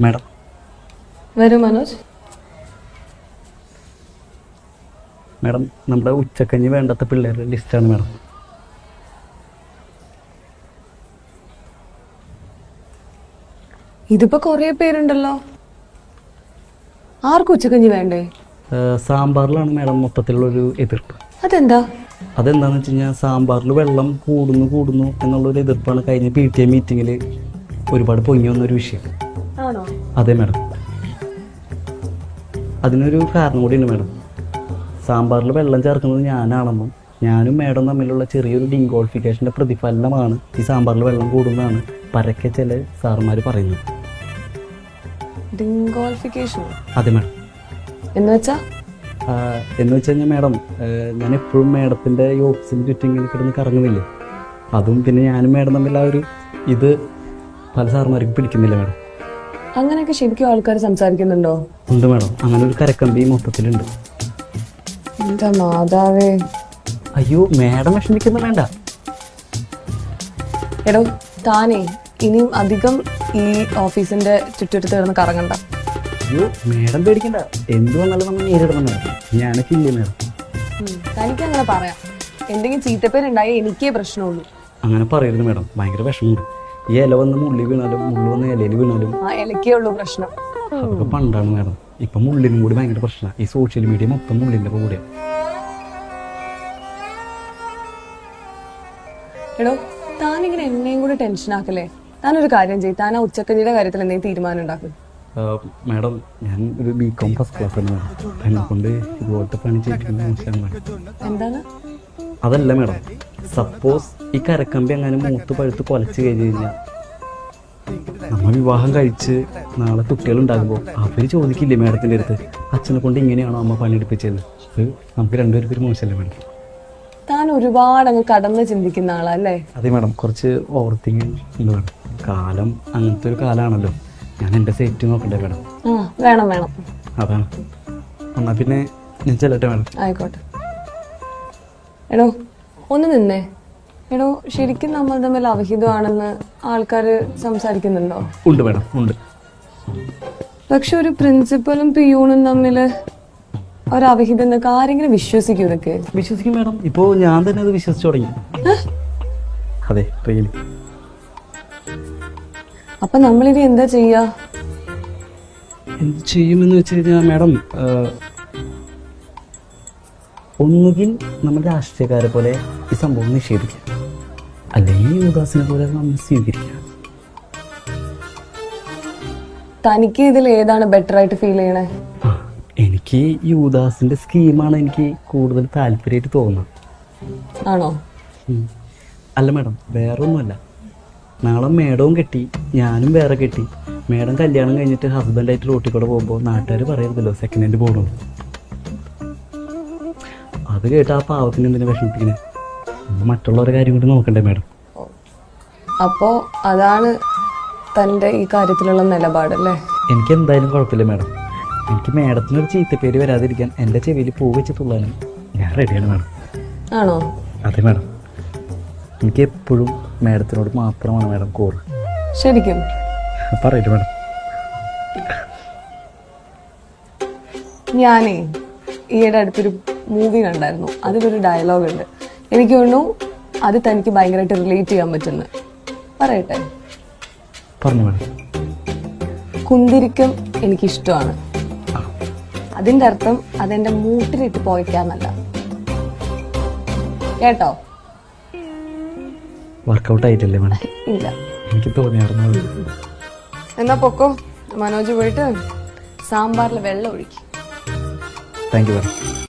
Madam. വരൂ Manoj. Madam നമ്മുടെ ഉച്ചക്കഞ്ഞി വേണ്ടാത്ത പിള്ളേരുടെ ലിസ്റ്റാണ് മാഡം. ഇതിപ്പോ കൊറേ പേരുണ്ടല്ലോ. ആർക്കും ഉച്ചക്കഞ്ഞി വേണ്ടേ? സാമ്പാറിലാണ് മാഡം മൊത്തത്തിലുള്ളൊരു എതിർപ്പ്. അതെന്താ? അതെന്താന്ന് വെച്ച് കഴിഞ്ഞാൽ സാമ്പാറിൽ വെള്ളം കൂടുന്നു കൂടുന്നു എന്നുള്ളൊരു എതിർപ്പാണ് കഴിഞ്ഞ പി ടി എ മീറ്റിങ്ങിൽ ഒരുപാട് പൊങ്ങി വന്നൊരു വിഷയം. അതെ മാഡം. അതിനൊരു കാരണം കൂടിയുണ്ട് മാഡം. സാമ്പാറിൽ വെള്ളം ചേർക്കുന്നത് ഞാനാണെന്നും ഞാനും മാഡം തമ്മിലുള്ള ചെറിയൊരു ഡിങ്കോളിഫിക്കേഷന്റെ പ്രതിഫലനമാണ് ഈ സാമ്പാറിൽ വെള്ളം കൂടുന്നതാണ് പരക്കെ ചില സാറുമാർ പറയുന്നത്. അതെ മാഡം. എന്ന് വെച്ചാൽ എന്ന് വെച്ച് കഴിഞ്ഞാൽ മാഡം ഞാൻ എപ്പോഴും മാഡത്തിന്റെ ഈ ഓഫീസിന് ചുറ്റും ഇങ്ങനെ കിടന്ന് കറങ്ങുന്നില്ലേ? അതും പിന്നെ ഞാനും മാഡം തമ്മിൽ ആ ഒരു ഇത് പല സാറുമാർക്ക് പിടിക്കുന്നില്ല മാഡം. അങ്ങനെയൊക്കെ ശരിക്കും ആൾക്കാർ സംസാരിക്കുന്നുണ്ടോ? ഉണ്ട് മാഡം. അങ്ങനെ ഒരു കരക്കമ്പി മൊത്തത്തിലുണ്ട്. എന്താ മാതാവേ? അയ്യോ മാഡം വിഷമിക്കുന്ന വേണ്ട. എടോ താനേ ഇനിയും അധികം ഈ ഓഫീസിന്റെ ചുറ്റുവട്ടത്ത് കിടന്ന് കറങ്ങണ്ട. അയ്യോ മാഡം പേടിക്കണ്ട. എന്ത് വന്നാലും നമ്മൾ നേരിടണം മാഡം. ഞാനൊക്കെ ഇല്ലേ മാഡം? ഉം, തനിക്ക് അങ്ങനെ പറയാം. എന്തെങ്കിലും ചീത്തപ്പേരുണ്ടായ എനിക്കേ പ്രശ്നമുള്ളൂ. അങ്ങനെ പറയരുത് മാഡം. ഭയങ്കര വിഷമമുണ്ട്. ഈ ഇല വന്ന് മുള്ളി വീണാലും മുള്ളു വന്ന് ഇലയിൽ വീണാലും. ആ എനിക്കേ ഉള്ളൂ പ്രശ്നം. അതൊക്കെ പണ്ടാണ് മാഡം. ഇപ്പൊ മുള്ളിനും കൂടി ഭയങ്കര പ്രശ്നമാണ് ഈ സോഷ്യൽ മീഡിയ മൊത്തം മുള്ളിന്റെ കൂടെ. എടോ താനിങ്ങനെ എന്നെയും കൂടി ടെൻഷൻ ആക്കല്ലേ? താനൊരു കാര്യം ചെയ്യും. താൻ ആ ഉച്ചക്കഞ്ഞിയുടെ കാര്യത്തിൽ എന്തെങ്കിലും തീരുമാനം ഉണ്ടാക്കും. മാഡം ഞാൻ ഒരു ബി കോം ഫസ്റ്റ് ക്ലാസ് ആണ് എന്നെ കൊണ്ട് ഇതുപോലത്തെ പണി ചെയ്യിപ്പിക്കുന്നത് മോശമാണ് എന്താണ്? അതല്ല മാഡം. സപ്പോസ് ഈ കരക്കമ്പി അങ്ങനെ മൂത്ത് പഴുത്ത് കൊലച്ച് കഴിഞ്ഞ് കഴിഞ്ഞാൽ നമ്മൾ വിവാഹം കഴിച്ച് നാളെ കുട്ടികൾ ഉണ്ടാകുമ്പോൾ അവർ ചോദിക്കില്ലേ മേഡത്തിന്റെ അടുത്ത് അച്ഛനെ കൊണ്ട് ഇങ്ങനെയാണോ അമ്മ പണിയെടുപ്പിച്ചത് അത് നമുക്ക് രണ്ടുപേർക്കും ഒരു മോശമല്ലേ മേഡം? താൻ ഒരുപാട് അങ്ങ് കടന്ന് ചിന്തിക്കുന്ന ആളല്ലേ? അതെ മേഡം കുറച്ച് ഓവർ തിങ്കിങ് ഉണ്ട് മാഡം. കാലം അങ്ങനത്തെ ഒരു കാലമാണല്ലോ ഞാൻ എന്റെ സേഫ്റ്റി നോക്കണ്ടേ മേഡം. വേണം വേണം. അതാണ് എന്നാ പിന്നെ ഞാൻ ചെല്ലട്ടെ മേഡം. ആയിക്കോട്ടെ. എടോ ഒന്ന് നിന്നേ. എടോ ശരിക്കും നമ്മൾ തമ്മിൽ അവഹിതമാണെന്ന് ആൾക്കാർ സംസാരിക്കുന്നുണ്ടോ? ഉണ്ട് മാഡം ഉണ്ട്. പക്ഷെ ഒരു പ്രിൻസിപ്പലും പിയൂണും തമ്മിൽ ഒരു അവിഹിതം എന്നൊക്കെ ആരെങ്കിലും വിശ്വസിക്കും ഇതൊക്കെ? വിശ്വസിക്കും മാഡം. ഇപ്പോൾ ഞാൻ തന്നെ അത് വിശ്വസിച്ചു തുടങ്ങി. അതെ റിയലി. അപ്പൊ നമ്മളിനി എന്താ ചെയ്യാ? എന്ത് ചെയ്യുമെന്ന് വെച്ച് കഴിഞ്ഞാൽ മാഡം ഒന്നുകിൽ നമ്മൾ രാഷ്ട്രീയക്കാരെ പോലെ ഈ സംഭവം നിഷേധിക്കാം. അല്ലെങ്കിൽ യുവദാസിനെ പോലെ നമ്മൾ സ്വീകരിക്കാം. തനിക്ക് ഇതിൽ ഏതാണ് ബെറ്റർ ആയിട്ട് ഫീൽ ചെയ്യണേ? എനിക്ക് യുവദാസിന്റെ സ്കീമാണ് എനിക്ക് കൂടുതൽ താല്പര്യമായിട്ട് തോന്നുന്നത്. ആണോ? അല്ല മാഡം വേറെ ഒന്നുമല്ല നാളെ മേഡവും കെട്ടി ഞാനും വേറെ കെട്ടി. മേഡം കല്യാണം കഴിഞ്ഞിട്ട് ഹസ്ബൻഡായിട്ട് റോട്ടിൽ കൂടെ പോകുമ്പോൾ നാട്ടുകാർ പറയരുതല്ലോ സെക്കൻഡ് ഹാൻഡ് പോകണം അത് കേട്ട് ആ പാവത്തിന് എന്തിനാ വിഷമിപ്പിക്കുന്നത് മറ്റുള്ളവരുടെ കാര്യം കൂടി നോക്കണ്ടേ മാഡം? അപ്പോ അതാണ് തന്റെ ഈ കാര്യത്തിലുള്ള നിലപാടല്ലേ? എനിക്ക് എന്തായാലും കുഴപ്പമില്ല മാഡം. എനിക്ക് മാഡത്തിനൊരു ചീത്തപ്പേര് വരാതിരിക്കാൻ എന്റെ ചെവിയിൽ പൂ വെച്ച് തുള്ളാനും ഞാൻ റെഡിയാണ് മാഡം. ആണോ? അതെ മാഡം. എനിക്ക് എപ്പോഴും മാഡത്തിനോട് മാത്രമാണ് മാഡം കോറ്. ശരിക്കും? പറയട്ടെ മാഡം. ഞാനേ ഈയിടെ അടുത്തൊരു മൂവി കണ്ടായിരുന്നു. അതിലൊരു ഡയലോഗ് ഉണ്ട്. എനിക്ക് തോന്നുന്നു അത് തനിക്ക് ഭയങ്കരമായിട്ട് റിലേറ്റ് ചെയ്യാൻ പറ്റുന്നു പറയട്ടെ. പറഞ്ഞു കുന്തിരിക്കം എനിക്കിഷ്ടമാണ്. അതിന്റെ അർത്ഥം അതെന്റെ മൂട്ടിലിട്ട് പോയിക്കാന്നല്ല കേട്ടോ? വർക്കൗട്ട് ആയിട്ടില്ലേ മേഡം? ഇല്ല. എനിക്ക് തോന്നിയായിരുന്നു. എന്നാ പൊക്കോ. മനോജ് പോയിട്ട് സാമ്പാറിൽ വെള്ളം ഒഴിക്കും. Thank you madam